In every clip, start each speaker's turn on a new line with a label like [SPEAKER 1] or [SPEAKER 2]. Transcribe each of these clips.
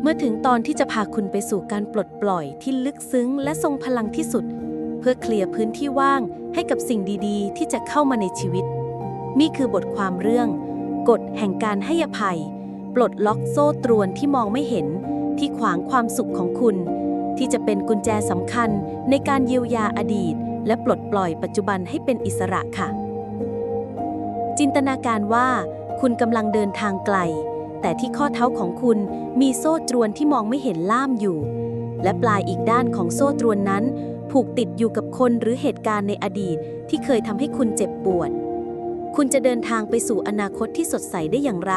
[SPEAKER 1] เมื่อถึงตอนที่จะพาคุณไปสู่การปลดปล่อยที่ลึกซึ้งและทรงพลังที่สุด เพื่อเคลียร์พื้นที่ว่างให้กับสิ่งดีๆ ที่จะเข้ามาในชีวิต นี่คือบทความเรื่อง กฎแห่งการให้อภัย ปลดล็อกโซ่ตรวนที่มองไม่เห็น ที่ขวางความสุขของคุณ ที่จะเป็นกุญแจสำคัญในการเยียวยาอดีต และปลดปล่อยปัจจุบันให้เป็นอิสระค่ะ จินตนาการว่า คุณกำลังเดินทางไกล แต่ที่ข้อเท้าของคุณมีโซ่ตรวนที่มองไม่เห็นล่ามอยู่ และปลายอีกด้านของโซ่ตรวนนั้น ผูกติดอยู่กับคนหรือเหตุการณ์ในอดีตที่เคยทำให้คุณเจ็บปวด คุณจะเดินทางไปสู่อนาคตที่สดใสได้อย่างไร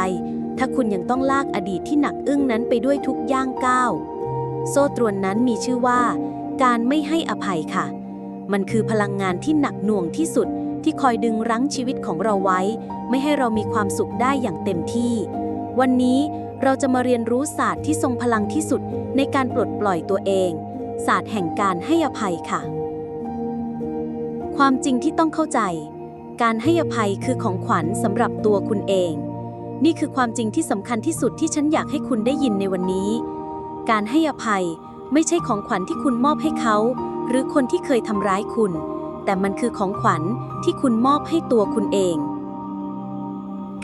[SPEAKER 1] ถ้าคุณยังต้องลากอดีตที่หนักอึ้งนั้นไปด้วยทุกย่างก้าว โซ่ตรวนนั้นมีชื่อว่า การไม่ให้อภัยค่ะ มันคือพลังงานที่หนักหน่วงที่สุดที่คอยดึงรั้งชีวิตของเราไว้ ไม่ให้เรามีความสุขได้อย่างเต็มที่ วันนี้เราจะมาเรียนรู้ศาสตร์ที่ทรงพลังที่สุดในการปลดปล่อยตัวเอง ศาสตร์แห่งการให้อภัยค่ะ ความจริงที่ต้องเข้าใจ การให้อภัยคือของขวัญสำหรับตัวคุณเอง นี่คือความจริงที่สำคัญที่สุดที่ฉันอยากให้คุณได้ยินในวันนี้ การให้อภัยไม่ใช่ของขวัญที่คุณมอบให้เขา หรือคนที่เคยทำร้ายคุณ แต่มันคือของขวัญที่คุณมอบให้ตัวคุณเอง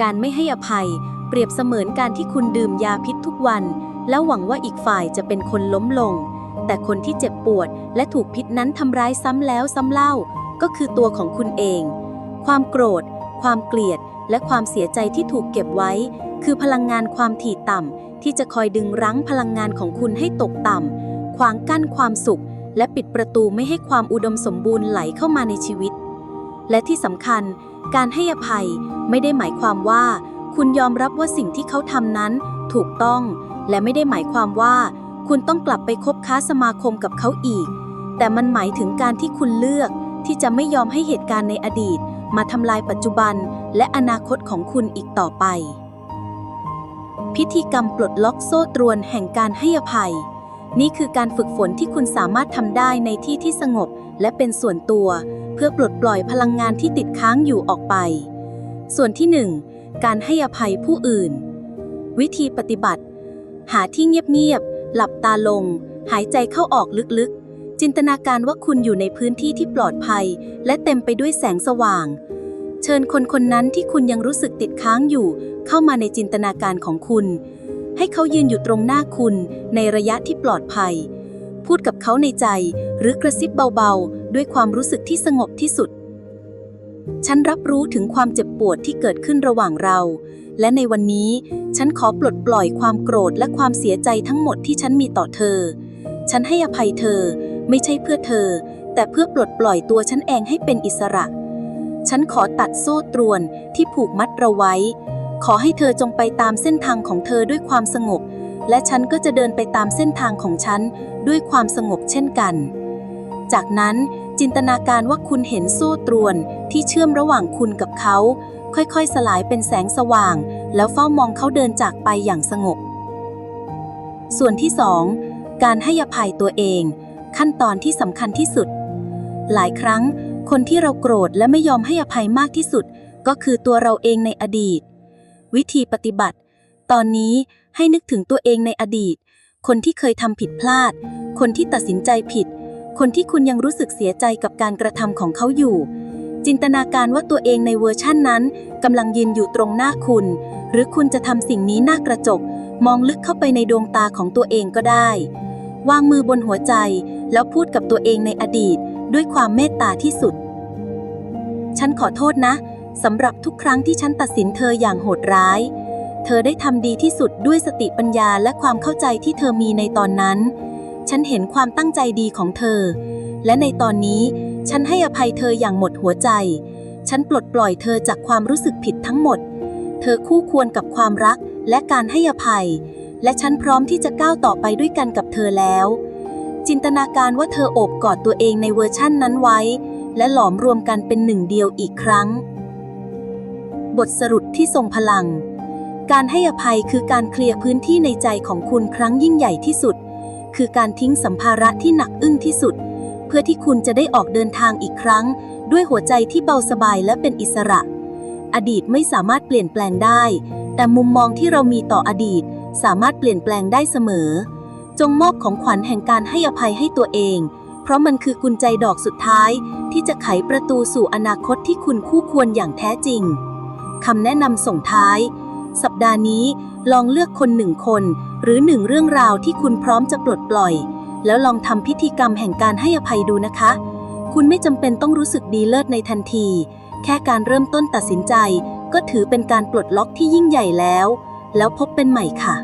[SPEAKER 1] การไม่ให้อภัย เปรียบเสมือนการที่คุณดื่มยาพิษทุกวัน แล้วหวังว่าอีกฝ่ายจะเป็นคนล้มลง แต่คนที่เจ็บปวด และถูกพิษนั้นทำร้ายซ้ำแล้วซ้ำเล่า ก็คือตัวของคุณเอง ความโกรธ ความเกลียด และความเสียใจที่ถูกเก็บไว้ คือพลังงานความถี่ต่ำที่จะคอยดึงรั้งพลังงานของคุณให้ตกต่ำขวางกั้นความสุข และปิดประตูไม่ให้ความอุดมสมบูรณ์ไหลเข้ามาในชีวิต และที่สำคัญ การให้อภัยไม่ได้หมายความว่า คุณยอมรับว่าสิ่งที่เขาทำนั้น ถูกต้อง และไม่ได้หมายความว่า คุณต้องกลับไปคบค้าสมาคมกับเขาอีก แต่มันหมายถึงการที่คุณเลือก ที่จะไม่ยอมให้เหตุการณ์ในอดีต มาทำลายปัจจุบัน และอนาคตของคุณอีกต่อไป พิธีกรรมปลดล็อกโซ่ตรวนแห่งการให้อภัย นี่คือการฝึกฝนที่คุณสามารถทำได้ในที่ที่สงบ และเป็นส่วนตัว เพื่อปลดปล่อยพลังงานที่ติดค้างอยู่ออกไป ส่วนที่ 1 การให้อภัยผู้อื่น วิธีปฏิบัติ หาที่เงียบๆ หลับตาลง หายใจเข้าออกลึกๆ จินตนาการว่าคุณอยู่ในพื้นที่ที่ปลอดภัย และเต็มไปด้วยแสงสว่าง เชิญคนคนนั้นที่คุณยังรู้สึกติดค้างอยู่ เข้ามาในจินตนาการของคุณ ให้เขายืนอยู่ตรงหน้าคุณในระยะที่ปลอดภัย พูดกับเขาในใจหรือกระซิบเบาๆ ด้วยความรู้สึกที่สงบที่สุด ฉันรับรู้ถึงความเจ็บปวดที่เกิดขึ้นระหว่างเรา และในวันนี้ ฉันขอปลดปล่อยความโกรธและความเสียใจทั้งหมดที่ฉันมีต่อเธอ ฉันให้อภัยเธอ ไม่ใช่เพื่อเธอ แต่เพื่อปลดปล่อยตัวฉันเองให้เป็นอิสระ ฉันขอตัดโซ่ตรวนที่ผูกมัดเราไว้ ขอให้เธอจงไปตามเส้นทางของเธอด้วยความสงบ และฉันก็จะเดินไปตามเส้นทางของฉันด้วยความสงบเช่นกัน จากนั้นจินตนาการว่าคุณเห็นโซ่ตรวนที่เชื่อมระหว่างคุณกับเขา ค่อยๆ สลายเป็นแสงสว่าง แล้วเฝ้ามองเขาเดินจากไปอย่างสงบ ส่วนที่ 2 การให้อภัยตัวเอง ขั้นตอนที่สำคัญที่สุด หลายครั้ง คนที่เราโกรธและไม่ยอมให้อภัยมากที่สุด ก็คือตัวเราเองในอดีต วิธีปฏิบัติ ตอนนี้ให้นึกถึงตัวเองในอดีต คนที่เคยทำผิดพลาด คนที่ตัดสินใจผิด คนที่คุณยังรู้สึกเสียใจกับการกระทำของเขาอยู่ จินตนาการว่าตัวเองในเวอร์ชั่นนั้นกำลังยืนอยู่ตรงหน้าคุณ หรือคุณจะทำสิ่งนี้หน้ากระจก มองลึกเข้าไปในดวงตาของตัวเองก็ได้ วางมือบนหัวใจ แล้วพูดกับตัวเองในอดีต ด้วยความเมตตาที่สุด ฉันขอโทษนะสำหรับทุกครั้งที่ฉันตัดสินเธออย่างโหดร้าย เธอได้ทำดีที่สุดด้วยสติปัญญาและความเข้าใจที่เธอมีในตอนนั้น ฉันเห็นความตั้งใจดีของเธอ และในตอนนี้ฉันให้อภัยเธออย่างหมดหัวใจ ฉันปลดปล่อยเธอจากความรู้สึกผิดทั้งหมด เธอคู่ควรกับความรักและการให้อภัย และฉันพร้อมที่จะก้าวต่อไปด้วยกันกับเธอแล้ว จินตนาการว่าเธอโอบกอดตัวเองในเวอร์ชั่นนั้นไว้ และหลอมรวมกันเป็นหนึ่งเดียวอีกครั้ง บทสรุปที่ทรงพลัง การให้อภัยคือการเคลียร์พื้นที่ในใจของคุณครั้งยิ่งใหญ่ที่สุด คือการทิ้งสัมภาระที่หนักอึ้งที่สุด เพื่อที่คุณจะได้ออกเดินทางอีกครั้ง ด้วยหัวใจที่เบาสบายและเป็นอิสระ อดีตไม่สามารถเปลี่ยนแปลงได้ แต่มุมมองที่เรามีต่ออดีต สามารถเปลี่ยนแปลงได้เสมอ จงมอบของขวัญแห่งการให้อภัยให้ตัวเอง เพราะมันคือกุญแจดอกสุดท้าย ที่จะไขประตูสู่อนาคตที่คุณคู่ควรอย่างแท้จริงคำแนะนำส่งท้าย สัปดาห์นี้ลองเลือกคนหนึ่งคน หรือหนึ่งเรื่องราวที่คุณพร้อมจะปลดปล่อย แล้วลองทำพิธีกรรมแห่งการให้อภัยดูนะคะ คุณไม่จำเป็นต้องรู้สึกดีเลิศในทันที แค่การเริ่มต้นตัดสินใจ ก็ถือเป็นการปลดล็อกที่ยิ่งใหญ่แล้ว แล้วพบเป็นใหม่ค่ะ